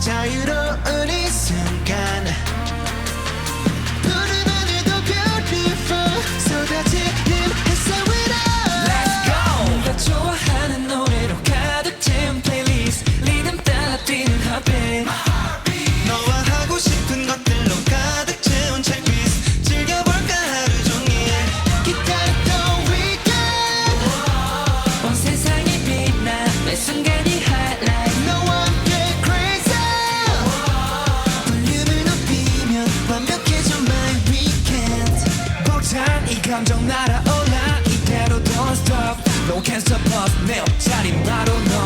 자유로운 이 순간. 푸른 하늘도 beautiful. 쏟아지는 그 햇살 위로 Let's go. 네가 좋아하는 노래로 가득 채운 playlist. 리듬 따라 뛰는 하빈 이 감정 날아올라 이대로 don't stop No can't stop us 내 옆자리 바로 너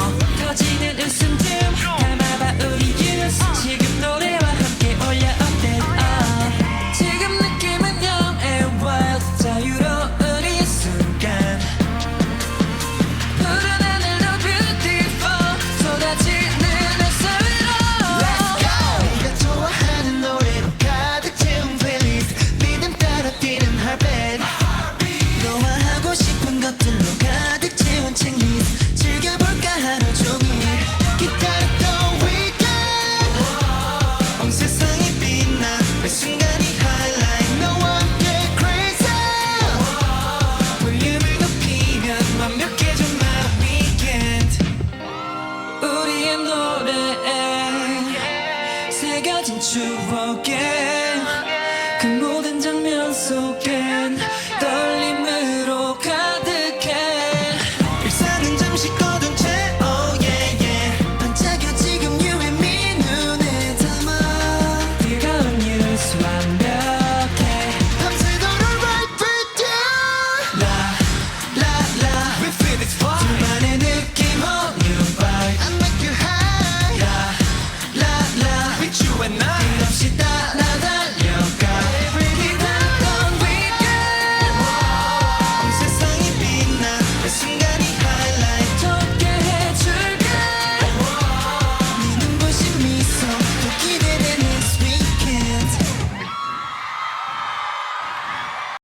you again 그 모든 장면 속엔 떨림으로 가득해 일상은 잠시 꺼둔 채 oh yeah yeah 반짝여 지금 you and me 눈에 담아 뜨거운 뉴스 완벽해 밤새도록 right with you la la la we feel it's fine 둘만의